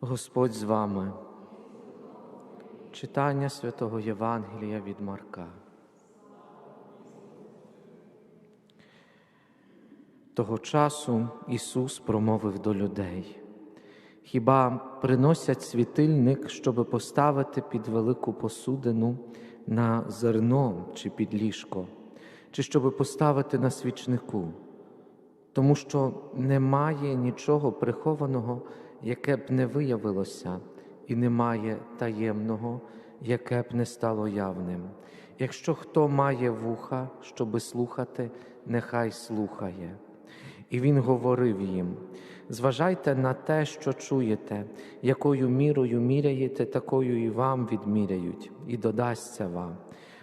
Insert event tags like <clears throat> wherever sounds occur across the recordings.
Господь з вами. Читання святого Євангелія від Марка. Того часу Ісус промовив до людей. Хіба приносять світильник, щоби поставити під велику посудину на зерно чи під ліжко, чи щоби поставити на свічнику? Тому що немає нічого прихованого, яке б не виявилося, і немає таємного, яке б не стало явним. Якщо хто має вуха, щоби слухати, нехай слухає. І він говорив їм: зважайте на те, що чуєте, якою мірою міряєте, такою і вам відміряють, і додасться вам.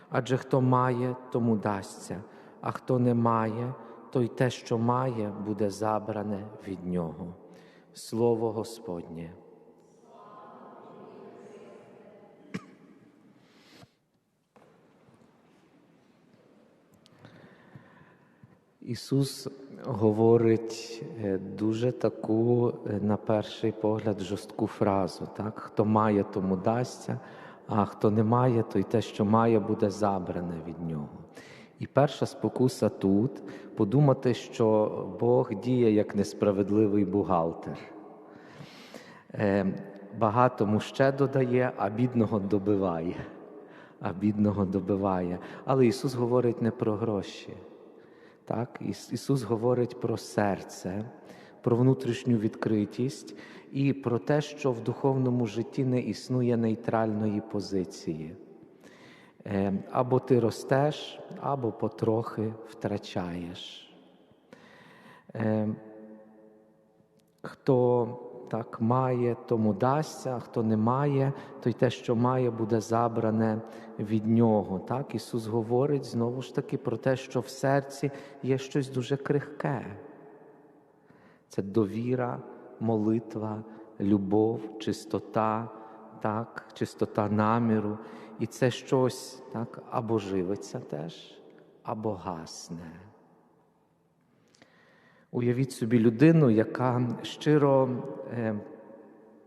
Адже хто має, тому дасться, а хто не має, то й те, що має, буде забране від нього. Слово Господнє. Ісус говорить е, дуже таку, е, на перший погляд, жорстку фразу. Так? Хто має, тому дасться, а хто не має, то й те, що має, буде забране від нього. І перша спокуса тут подумати, що Бог діє як несправедливий бухгалтер. Е, багатому ще додає, а бідного добиває. А бідного добиває. Але Ісус говорить не про гроші. Так? Ісус говорить про серце, про внутрішню відкритість і про те, що в духовному житті не існує нейтральної позиції. Е, або ти ростеш, або потрохи втрачаєш. Е, хто так має, тому дасться, а хто не має, то й те, що має, буде забране від нього. Так? Ісус говорить знову ж таки про те, що в серці є щось дуже крихке. Це довіра, молитва, любов, чистота, так? чистота наміру. І це щось так, або живиться теж, або гасне. Уявіть собі людину, яка щиро е,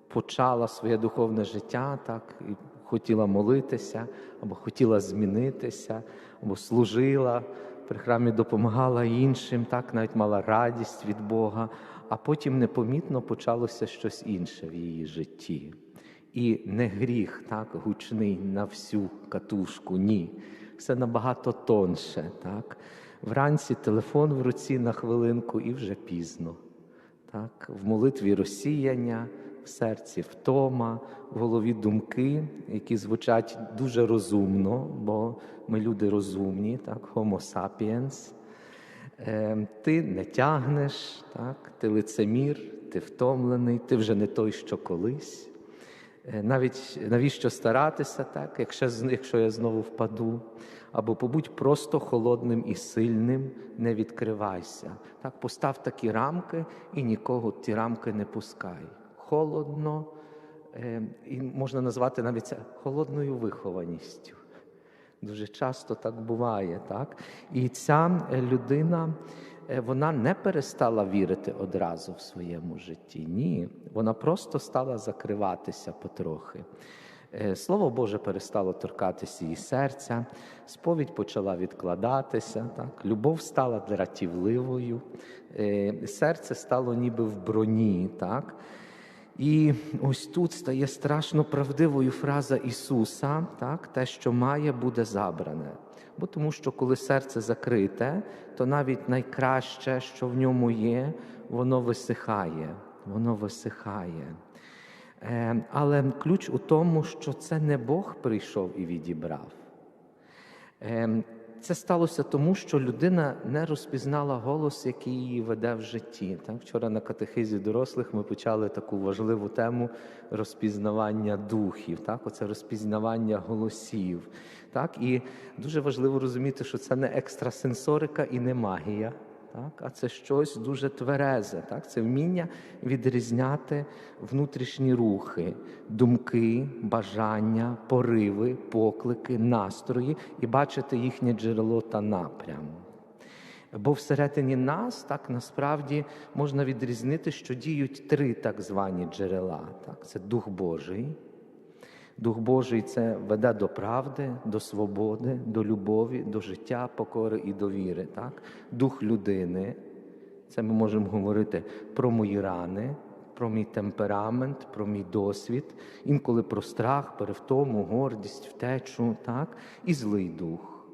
почала своє духовне життя, так, і хотіла молитися, або хотіла змінитися, або служила, при храмі допомагала іншим, так, навіть мала радість від Бога, а потім непомітно почалося щось інше в її житті. І не гріх, так, гучний на всю катушку, ні. Все набагато тонше. так. Вранці телефон в руці на хвилинку і вже пізно. Так? В молитві розсіяння, в серці втома, в голові думки, які звучать дуже розумно, бо ми люди розумні, так? Homo sapiens. Е, Ти не тягнеш, так? ти лицемір, ти втомлений, ти вже не той, що колись. Е, навіть навіщо старатися, так, якщо якщо я знову впаду, або побудь просто холодним і сильним, не відкривайся. Так, Постав такі рамки і нікого ті рамки не пускай. Холодно, е, і можна назвати навіть це холодною вихованістю. Дуже часто так буває. так? І ця людина. Е, вона не перестала вірити одразу в своєму житті. Ні, вона просто стала закриватися потрохи. Е, Слово Боже перестало торкатися її серця, сповідь почала відкладатися, так? любов стала дратівливою, е, серце стало ніби в броні. Так? І ось тут стає страшно правдивою фраза Ісуса, так? те, що має, буде забране. Бо тому що коли серце закрите, то навіть найкраще, що в ньому є, воно висихає, воно висихає. Е, але ключ у тому, що це не Бог прийшов і відібрав. Це сталося тому, що людина не розпізнала голос, який її веде в житті. Так? Вчора на катехизі дорослих ми почали таку важливу тему розпізнавання духів, так? оце розпізнавання голосів. Так? І дуже важливо розуміти, що це не екстрасенсорика і не магія так? а це щось дуже тверезе. Так? Це вміння відрізняти внутрішні рухи, думки, бажання, пориви, поклики, настрої і бачити їхнє джерело та напрям. Бо всередині нас так насправді можна відрізнити, що діють три так звані джерела. Так? Це Дух Божий. Дух Божий це веде до правди, до свободи, до любові, до життя, покори і довіри. Так? Дух людини. Це ми можемо говорити про мої рани, про мій темперамент, про мій досвід, інколи про страх, перевтому, гордість, втечу, так? і злий дух.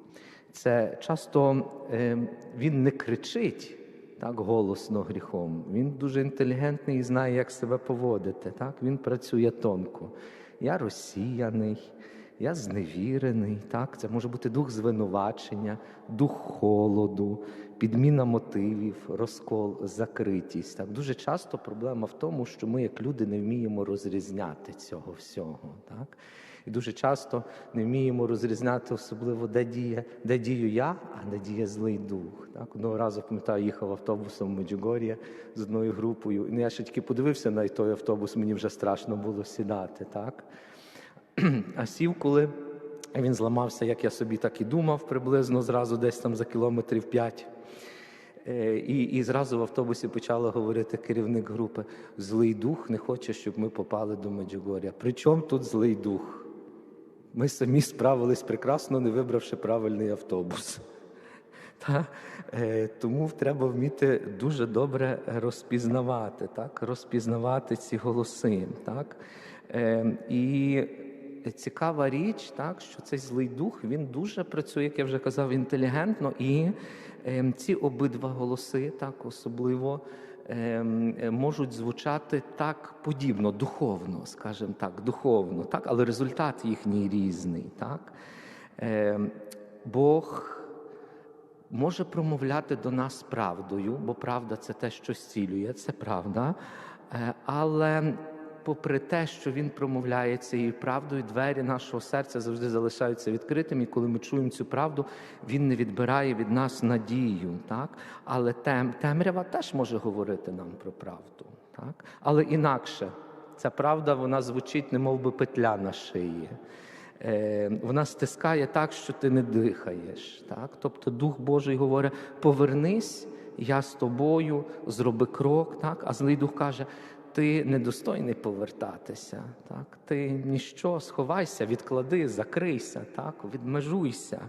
Це часто е, він не кричить так голосно гріхом. Він дуже інтелігентний і знає, як себе поводити. Так? Він працює тонко. Я розсіяний, я зневірений. Так? Це може бути дух звинувачення, дух холоду, підміна мотивів, розкол, закритість. Так? Дуже часто проблема в тому, що ми, як люди, не вміємо розрізняти цього всього. Так? І дуже часто не вміємо розрізняти, особливо, де діє, де дію я, а де діє злий дух. Так? Одного разу пам'ятаю, їхав автобусом в Меджугор'я з одною групою. І я ще тільки подивився на той автобус, мені вже страшно було сідати. Так? <clears throat> А сів, коли він зламався, як я собі так і думав, приблизно зразу десь там за кілометрів п'ять. І і зразу в автобусі почала говорити керівник групи: злий дух не хоче, щоб ми попали до Меджугор'я. Причому тут злий дух? Ми самі справились прекрасно, не вибравши правильний автобус. Та? Е, Тому треба вміти дуже добре розпізнавати, так? розпізнавати ці голоси. Так? Е, І цікава річ, так, що цей злий дух він дуже працює, як я вже казав, інтелігентно, і е, ці обидва голоси, так, особливо. Ем, е, можуть звучати так подібно, духовно, скажімо так, духовно, так, але результат їхній різний. Так? Ем, Бог може промовляти до нас правдою, бо правда це те, що зцілює, це правда. Е, але попри те, що він промовляє цією правдою, двері нашого серця завжди залишаються відкритими. І коли ми чуємо цю правду, він не відбирає від нас надію. Так? Але тем, темрява теж може говорити нам про правду. Так? Але інакше ця правда вона звучить, немов би петля на шиї. Е, вона стискає так, що ти не дихаєш. Так? Тобто Дух Божий говорить: повернись, я з тобою, зроби крок. Так? А злий дух каже: ти недостойний повертатися, так? ти ніщо, сховайся, відклади, закрийся, так? відмежуйся.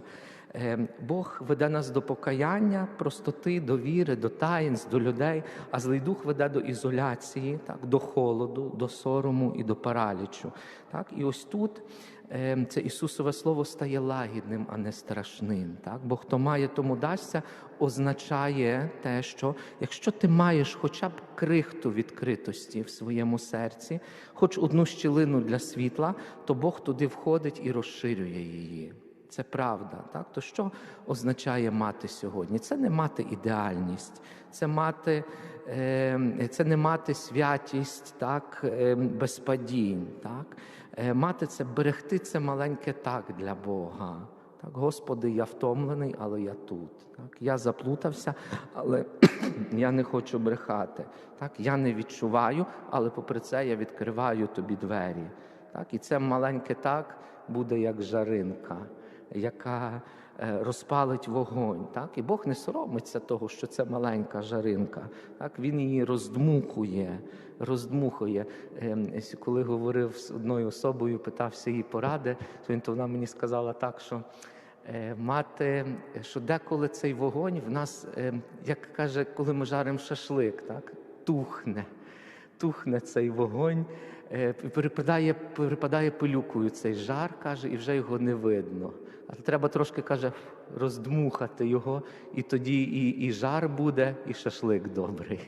Ем, Бог веде нас до покаяння, простоти, до віри, до таїнств, до людей, а злий дух веде до ізоляції, так, до холоду, до сорому і до паралічу. Так? І ось тут ем, це Ісусове Слово стає лагідним, а не страшним. Так? Бо хто має, тому дасться, означає те, що якщо ти маєш хоча б крихту відкритості в своєму серці, хоч одну щілину для світла, то Бог туди входить і розширює її. Це правда. Так? То що означає мати сьогодні? Це не мати ідеальність, це мати, е, це не мати святість так, е, без падінь. Так? Е, мати це, берегти це маленьке так для Бога. Так, Господи, я втомлений, але я тут. Так, Я заплутався, але <clears throat> я не хочу брехати. Так, Я не відчуваю, але попри це я відкриваю тобі двері. Так, І це маленьке так буде як жаринка яка е, розпалить вогонь. Так? І Бог не соромиться того, що це маленька жаринка. Так? Він її роздмухує, роздмухує. Ем, коли говорив з одною особою, питався її поради, то він то вона мені сказала так, що. Е, мати, що деколи цей вогонь в нас, ем, як каже, коли ми жаримо шашлик, так тухне, тухне цей вогонь, е, перепадає перепадає пилюкою цей жар, каже, і вже його не видно. Але треба трошки, каже, роздмухати його, і тоді і і жар буде, і шашлик добрий.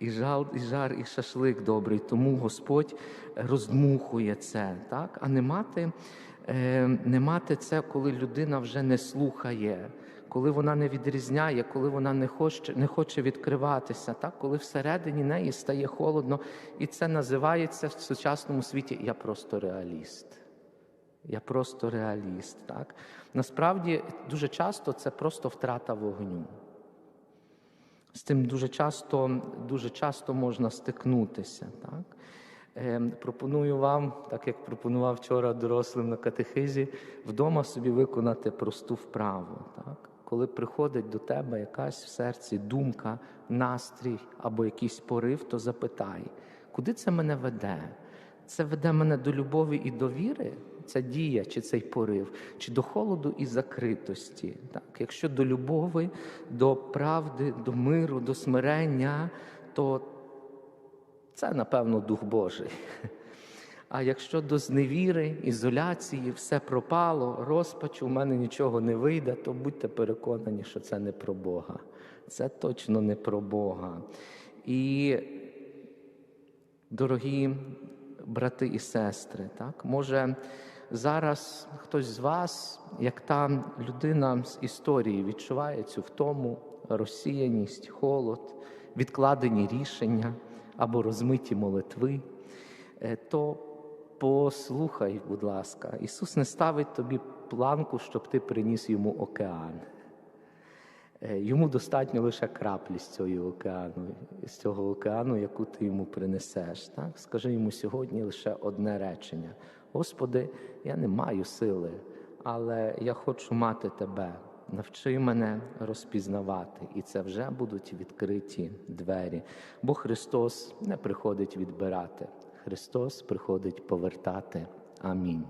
І жар, і жар, і шашлик добрий. Тому Господь роздмухує це, так? а не мати, е, не мати це, коли людина вже не слухає, коли вона не відрізняє, коли вона не хоче не хоче відкриватися, так? коли всередині неї стає холодно. І це називається в сучасному світі Я просто реаліст. Я просто реаліст. Так? Насправді, дуже часто це просто втрата вогню. З цим дуже часто дуже часто можна стикнутися. Так? Е, пропоную вам, так як пропонував вчора дорослим на катехизі, вдома собі виконати просту вправу. Так? Коли приходить до тебе якась в серці думка, настрій або якийсь порив, то запитай, куди це мене веде? Це веде мене до любові і довіри, ця дія чи цей порив, чи до холоду і закритості. Так? Якщо до любові, до правди, до миру, до смирення, то це, напевно, Дух Божий. А якщо до зневіри, ізоляції, все пропало, розпачу, у мене нічого не вийде, то будьте переконані, що це не про Бога. Це точно не про Бога. І, дорогі брати і сестри, так, може зараз хтось з вас, як та людина з історії, відчуває цю втому, розсіяність, холод, відкладені рішення або розмиті молитви, е, то послухай, будь ласка, Ісус не ставить тобі планку, щоб ти приніс йому океан. Е, Йому достатньо лише краплі з цього океану, з цього океану, яку ти йому принесеш. Так? Скажи йому сьогодні лише одне речення: Господи, я не маю сили, але я хочу мати Тебе. Навчи мене розпізнавати, і це вже будуть відкриті двері. Бо Христос не приходить відбирати, Христос приходить повертати. Амінь.